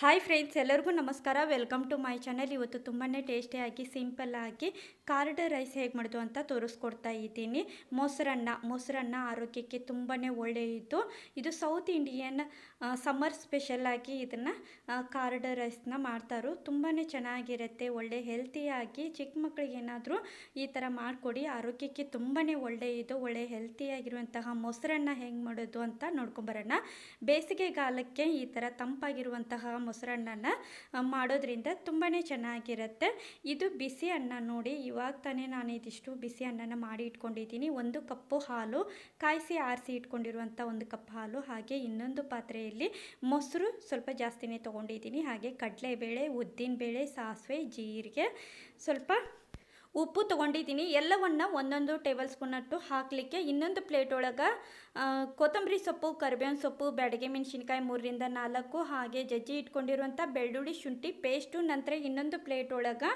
Hi friends ಎಲ್ಲರಿಗೂ ನಮಸ್ಕಾರ. Welcome to my channel ಇವತ್ತು ತುಂಬಾ ಟೇಸ್ಟಿಯಾಗಿ ಸಿಂಪಲ್ಲಾಗಿ ಕಾರ್ಡ್ ರೈಸ್ ಹೇಗೆ ಮಾಡೋದು ಅಂತ ತೋರಿಸ್ಕೊಡ್ತಾ ಇದ್ದೀನಿ. ಮೊಸರನ್ನ ಮೊಸರನ್ನ ಆರೋಗ್ಯಕ್ಕೆ ತುಂಬಾ ಒಳ್ಳೆಯದು. ಇದು ಸೌತ್ ಇಂಡಿಯನ್ ಸಮ್ಮರ್ ಸ್ಪೆಷಲಾಗಿ ಇದನ್ನು ಕಾರ್ಡ್ ರೈಸ್ನ ಮಾಡ್ತಾರೋ ತುಂಬಾ ಚೆನ್ನಾಗಿರುತ್ತೆ. ಒಳ್ಳೆ ಹೆಲ್ತಿಯಾಗಿ ಚಿಕ್ಕ ಮಕ್ಕಳಿಗೆ ಏನಾದರೂ ಈ ಥರ ಮಾಡಿಕೊಡಿ. ಆರೋಗ್ಯಕ್ಕೆ ತುಂಬಾ ಒಳ್ಳೆಯದು. ಒಳ್ಳೆ ಹೆಲ್ತಿಯಾಗಿರುವಂತಹ ಮೊಸರನ್ನ ಹೆಂಗೆ ಮಾಡೋದು ಅಂತ ನೋಡ್ಕೊಂಬರೋಣ ಬೇಸಿಗೆಗಾಲಕ್ಕೆ ಈ ಥರ ತಂಪಾಗಿರುವಂತಹ ಮೊಸರನ್ನನ ಆ, ಮಾಡೋದ್ರಿಂದ ತುಂಬಾ ಚೆನ್ನಾಗಿರುತ್ತೆ. ಇದು ಬಿಸಿ ಅನ್ನ ನೋಡಿ ಇವಾಗ ತಾನೇ ನಾನು ಇದಿಷ್ಟು ಬಿಸಿ ಅನ್ನನ ಮಾಡಿ ಇಟ್ಕೊಂಡಿದ್ದೀನಿ. ಒಂದು ಕಪ್ಪು ಹಾಲು ಕಾಯಿಸಿ ಆರಿಸಿ ಇಟ್ಕೊಂಡಿರುವಂಥ ಒಂದು ಕಪ್ ಹಾಲು ಹಾಗೆ ಇನ್ನೊಂದು ಪಾತ್ರೆಯಲ್ಲಿ ಮೊಸರು ಸ್ವಲ್ಪ ಜಾಸ್ತಿನೇ ತೊಗೊಂಡಿದ್ದೀನಿ. ಹಾಗೆ ಕಡಲೆಬೇಳೆ ಉದ್ದಿನಬೇಳೆ ಸಾಸಿವೆ ಜೀರಿಗೆ ಸ್ವಲ್ಪ ಉಪ್ಪು ತೊಗೊಂಡಿದ್ದೀನಿ. ಎಲ್ಲವನ್ನು ಒಂದೊಂದು ಟೇಬಲ್ ಸ್ಪೂನಟ್ಟು ಹಾಕಲಿಕ್ಕೆ ಇನ್ನೊಂದು ಪ್ಲೇಟ್ ಒಳಗೆ ಕೊತ್ತಂಬರಿ ಸೊಪ್ಪು, ಕರಿಬೇವಿನ ಸೊಪ್ಪು ಬೆಡಗೆ ಮೆಣಸಿನ್ಕಾಯಿ ಮೂರರಿಂದ ನಾಲ್ಕು, ಹಾಗೆ ಜಜ್ಜಿ ಇಟ್ಕೊಂಡಿರುವಂಥ ಬೆಳ್ಳುಳ್ಳಿ ಶುಂಠಿ ಪೇಸ್ಟು ನಂತರ ಇನ್ನೊಂದು ಪ್ಲೇಟ್ ಒಳಗೆ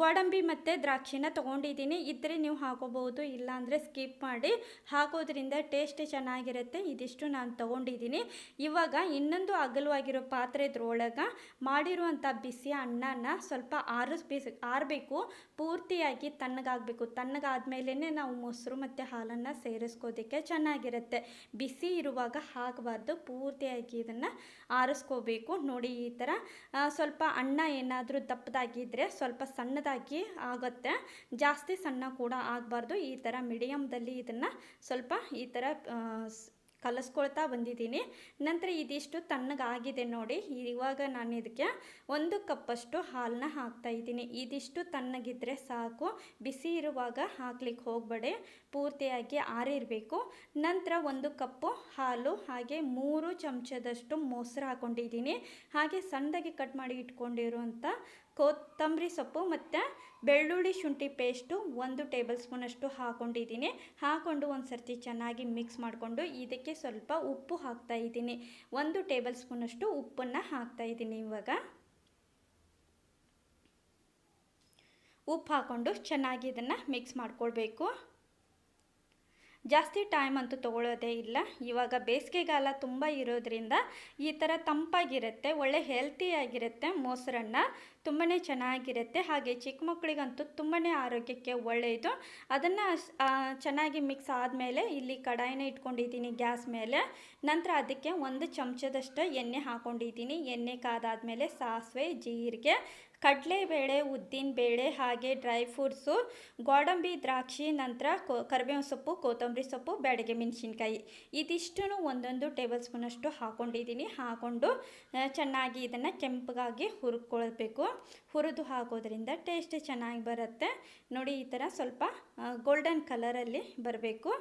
ಗೋಡಂಬಿ ಮತ್ತು ದ್ರಾಕ್ಷಿನ ತೊಗೊಂಡಿದ್ದೀನಿ. ಇದ್ದರೆ ನೀವು ಹಾಕೋಬಹುದು, ಇಲ್ಲಾಂದರೆ ಸ್ಕಿಪ್ ಮಾಡಿ ಹಾಕೋದ್ರಿಂದ ಟೇಸ್ಟ್ ಚೆನ್ನಾಗಿರುತ್ತೆ. ಇದಿಷ್ಟು ನಾನು ತೊಗೊಂಡಿದ್ದೀನಿ. ಇವಾಗ ಇನ್ನೊಂದು ಅಗಲವಾಗಿರೋ ಪಾತ್ರೆದ್ರೊಳಗೆ ಮಾಡಿರುವಂಥ ಬಿಸಿ ಅನ್ನನ ಸ್ವಲ್ಪ ಆರಿಸ್ಬೇಕು ಆರಬೇಕು. ಪೂರ್ತಿಯಾಗಿ ತಣ್ಣಗಾಗಬೇಕು. ತಣ್ಣಗಾದ್ಮೇಲೇ ನಾವು ಮೊಸರು ಮತ್ತು ಹಾಲನ್ನು ಸೇರಿಸ್ಕೋದಕ್ಕೆ ಚೆನ್ನಾಗಿರುತ್ತೆ. ಬಿಸಿ ಇರುವಾಗ ಹಾಕಬಾರ್ದು. ಪೂರ್ತಿಯಾಗಿ ಇದನ್ನು ಆರಿಸ್ಕೋಬೇಕು. ನೋಡಿ ಈ ಥರ ಸ್ವಲ್ಪ ಅನ್ನ ಏನಾದರೂ ದಪ್ಪದಾಗಿದ್ದರೆ ಸ್ವಲ್ಪ ಸಣ್ಣದಾಗಿ ಆಗುತ್ತೆ. ಜಾಸ್ತಿ ಸಣ್ಣ ಕೂಡ ಆಗಬಾರ್ದು. ಈ ಥರ ಮೀಡಿಯಮ್ದಲ್ಲಿ ಇದನ್ನು ಸ್ವಲ್ಪ ಈ ಥರ ಕಲಿಸ್ಕೊಳ್ತಾ ಬಂದಿದ್ದೀನಿ. ನಂತರ ಇದಿಷ್ಟು ತಣ್ಣಗಾಗಿದೆ ನೋಡಿ. ಇವಾಗ ನಾನು ಇದಕ್ಕೆ ಒಂದು ಕಪ್ಪಷ್ಟು ಹಾಲನ್ನ ಹಾಕ್ತಾ ಇದ್ದೀನಿ. ಇದಿಷ್ಟು ತಣ್ಣಗಿದ್ರೆ ಸಾಕು. ಬಿಸಿ ಇರುವಾಗ ಹಾಕ್ಲಿಕ್ಕೆ ಹೋಗಬೇಡಿ. ಪೂರ್ತಿಯಾಗಿ ಆರಿರಬೇಕು. ನಂತರ ಒಂದು ಕಪ್ಪು ಹಾಲು, ಹಾಗೆ ಮೂರು ಚಮಚದಷ್ಟು ಮೊಸರು ಹಾಕ್ಕೊಂಡಿದ್ದೀನಿ ಹಾಗೆ ಸಣ್ಣದಾಗಿ ಕಟ್ ಮಾಡಿ ಇಟ್ಕೊಂಡಿರುವಂಥ ಕೊತ್ತಂಬರಿ ಸೊಪ್ಪು ಮತ್ತು ಬೆಳ್ಳುಳ್ಳಿ ಶುಂಠಿ ಪೇಸ್ಟು ಒಂದು ಟೇಬಲ್ ಸ್ಪೂನಷ್ಟು ಹಾಕ್ಕೊಂಡಿದ್ದೀನಿ ಹಾಕ್ಕೊಂಡು ಒಂದು ಸರ್ತಿ ಚೆನ್ನಾಗಿ ಮಿಕ್ಸ್ ಮಾಡಿಕೊಂಡು ಇದಕ್ಕೆ ಸ್ವಲ್ಪ ಉಪ್ಪು ಹಾಕ್ತಾ ಇದ್ದೀನಿ. ಒಂದು ಟೇಬಲ್ ಸ್ಪೂನಷ್ಟು ಉಪ್ಪನ್ನು ಹಾಕ್ತಾ ಇದ್ದೀನಿ ಇವಾಗ. ಉಪ್ಪು ಹಾಕ್ಕೊಂಡು ಚೆನ್ನಾಗಿ ಇದನ್ನು ಮಿಕ್ಸ್ ಮಾಡ್ಕೊಳ್ಬೇಕು. ಜಾಸ್ತಿ ಟೈಮ್ ಅಂತೂ ತೊಗೊಳ್ಳೋದೇ ಇಲ್ಲ. ಇವಾಗ ಬೇಸಿಗೆಗಾಲ ತುಂಬ ಇರೋದ್ರಿಂದ ಈ ಥರ ತಂಪಾಗಿರುತ್ತೆ, ಒಳ್ಳೆ ಹೆಲ್ತಿಯಾಗಿರುತ್ತೆ ಮೊಸರನ್ನ ತುಂಬಾ ಚೆನ್ನಾಗಿರುತ್ತೆ. ಹಾಗೆ ಚಿಕ್ಕ ಮಕ್ಕಳಿಗಂತೂ ತುಂಬಾ ಆರೋಗ್ಯಕ್ಕೆ ಒಳ್ಳೆಯದು ಅದನ್ನು ಚೆನ್ನಾಗಿ ಮಿಕ್ಸ್ ಆದಮೇಲೆ ಇಲ್ಲಿ ಕಡಾಯಿನ ಇಟ್ಕೊಂಡಿದ್ದೀನಿ ಗ್ಯಾಸ್ ಮೇಲೆ. ನಂತರ ಅದಕ್ಕೆ ಒಂದು ಚಮಚದಷ್ಟು ಎಣ್ಣೆ ಹಾಕ್ಕೊಂಡಿದ್ದೀನಿ ಎಣ್ಣೆ ಕಾದಾದಮೇಲೆ ಸಾಸಿವೆ, ಜೀರಿಗೆ ಕಡಲೆಬೇಳೆ ಉದ್ದಿನಬೇಳೆ ಹಾಗೆ ಡ್ರೈ ಫ್ರೂಟ್ಸು ಗೋಡಂಬಿ ದ್ರಾಕ್ಷಿ ನಂತರ ಕೊ ಕರಿಬೇವಿನ ಸೊಪ್ಪು ಕೊತ್ತಂಬರಿ ಸೊಪ್ಪು ಬೇಡಗೆ ಮೆಣಸಿನ್ಕಾಯಿ. ಇದಿಷ್ಟು ಒಂದೊಂದು ಟೇಬಲ್ ಸ್ಪೂನಷ್ಟು ಹಾಕ್ಕೊಂಡಿದ್ದೀನಿ ಹಾಕ್ಕೊಂಡು ಆ, ಚೆನ್ನಾಗಿ ಇದನ್ನು ಕೆಂಪಗಾಗಿ ಹುರ್ಕೊಳ್ಬೇಕು. ಹುರಿದು ಹಾಕೋದ್ರಿಂದ ಟೇಸ್ಟ್ ಚೆನ್ನಾಗಿ ಬರುತ್ತೆ. ನೋಡಿ ಈ ಥರ ಸ್ವಲ್ಪ ಗೋಲ್ಡನ್ ಕಲರಲ್ಲಿ ಬರಬೇಕು.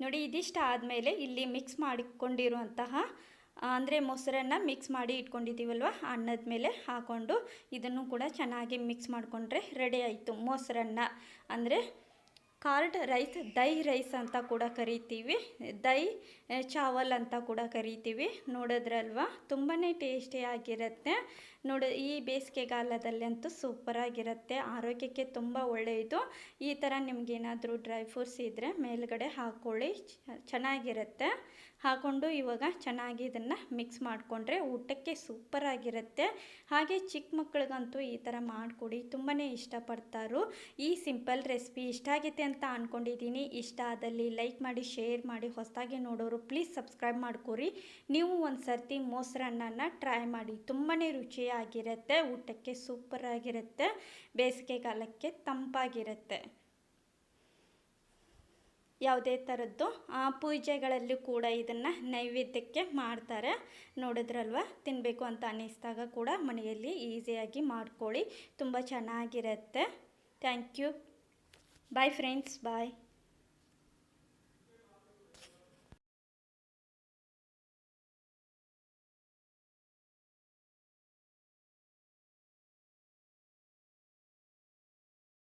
ನೋಡಿ ಇದಿಷ್ಟು ಆದಮೇಲೆ ಇಲ್ಲಿ ಮಿಕ್ಸ್ ಮಾಡಿಕೊಂಡಿರುವಂತಹ ಅಂದರೆ ಮೊಸರನ್ನು ಮಿಕ್ಸ್ ಮಾಡಿ ಇಟ್ಕೊಂಡಿದ್ದೀವಲ್ವ? ಅನ್ನದ ಮೇಲೆ ಹಾಕ್ಕೊಂಡು ಇದನ್ನು ಕೂಡ ಚೆನ್ನಾಗಿ ಮಿಕ್ಸ್ ಮಾಡಿಕೊಂಡ್ರೆ ರೆಡಿ ಆಯಿತು ಮೊಸರನ್ನ. ಅಂದರೆ ಕಾರ್ಡ್ ರೈಸ್ ದೈ ರೈಸ್ ಅಂತ ಕೂಡ ಕರಿತೀವಿ. ದೈ ಚಾವಲ್ ಅಂತ ಕೂಡ ಕರಿತೀವಿ. ನೋಡಿದ್ರಲ್ವ? ತುಂಬಾ ಟೇಸ್ಟಿಯಾಗಿರುತ್ತೆ ನೋಡಿ, ಈ ಬೇಸಿಗೆಗಾಲದಲ್ಲಂತೂ ಸೂಪರಾಗಿರುತ್ತೆ ಆರೋಗ್ಯಕ್ಕೆ ತುಂಬ ಒಳ್ಳೆಯದು. ಈ ಥರ ನಿಮಗೇನಾದರೂ ಡ್ರೈ ಫ್ರೂಟ್ಸ್ ಇದ್ದರೆ ಮೇಲುಗಡೆ ಹಾಕ್ಕೊಳ್ಳಿ ಚೆನ್ನಾಗಿರುತ್ತೆ. ಹಾಕ್ಕೊಂಡು ಇವಾಗ ಚೆನ್ನಾಗಿ ಇದನ್ನು ಮಿಕ್ಸ್ ಮಾಡಿಕೊಂಡ್ರೆ ಊಟಕ್ಕೆ ಸೂಪರಾಗಿರುತ್ತೆ ಹಾಗೆ ಚಿಕ್ಕ ಮಕ್ಕಳಿಗಂತೂ ಈ ಥರ ಮಾಡಿಕೊಡಿ. ತುಂಬಾ ಇಷ್ಟಪಡ್ತಾರೋ. ಈ ಸಿಂಪಲ್ ರೆಸಿಪಿ ಇಷ್ಟ ಆಗೈತೆ ಅಂತ ಅಂದ್ಕೊಂಡಿದ್ದೀನಿ ಇಷ್ಟ ಆದಲ್ಲಿ ಲೈಕ್ ಮಾಡಿ ಶೇರ್ ಮಾಡಿ, ಹೊಸದಾಗಿ ನೋಡೋರು ಪ್ಲೀಸ್ ಸಬ್ಸ್ಕ್ರೈಬ್ ಮಾಡ್ಕೊರಿ. ನೀವು ಒಂದು ಸರ್ತಿ ಮೊಸರನ್ನ ಟ್ರೈ ಮಾಡಿ. ತುಂಬಾ ರುಚಿಯಾಗಿರುತ್ತೆ ಊಟಕ್ಕೆ ಸೂಪರಾಗಿರುತ್ತೆ ಬೇಸಿಗೆಗಾಲಕ್ಕೆ ತಂಪಾಗಿರುತ್ತೆ. ಯಾವುದೇ ಥರದ್ದು ಆ, ಪೂಜೆಗಳಲ್ಲೂ ಕೂಡ ಇದನ್ನು ನೈವೇದ್ಯಕ್ಕೆ ಮಾಡ್ತಾರೆ. ನೋಡಿದ್ರಲ್ವ? ತಿನ್ನಬೇಕು ಅಂತ ಅನ್ನಿಸ್ದಾಗ ಕೂಡ ಮನೆಯಲ್ಲಿ ಈಸಿಯಾಗಿ ಮಾಡ್ಕೊಳ್ಳಿ ತುಂಬ ಚೆನ್ನಾಗಿರುತ್ತೆ. Thank you bye friends bye